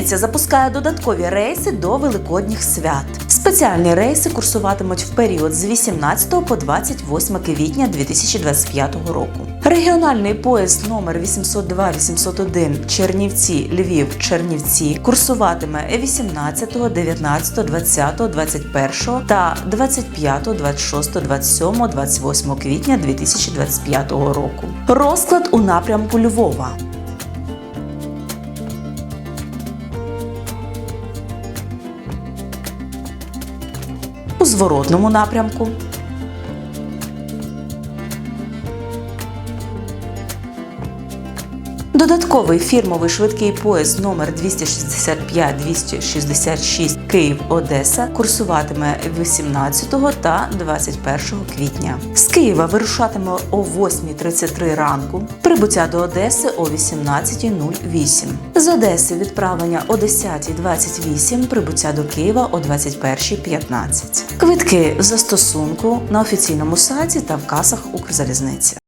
Укрзалізниця запускає додаткові рейси до великодніх свят. Спеціальні рейси курсуватимуть в період з 18 по 28 квітня 2025 року. Регіональний поїзд номер 802-801 Чернівці Львів Чернівці курсуватиме 18, 19, 20, 21 та 25, 26, 27, 28 квітня 2025 року. Розклад у напрямку Львова. Зворотному напрямку Додатковий фірмовий швидкий поїзд номер 265-266 Київ-Одеса курсуватиме 18 та 21 квітня. З Києва вирушатиме о 8.33 ранку, прибуття до Одеси о 18.08. З Одеси відправлення о 10.28, прибуття до Києва о 21.15. Квитки в застосунку на офіційному сайті та в касах Укрзалізниці.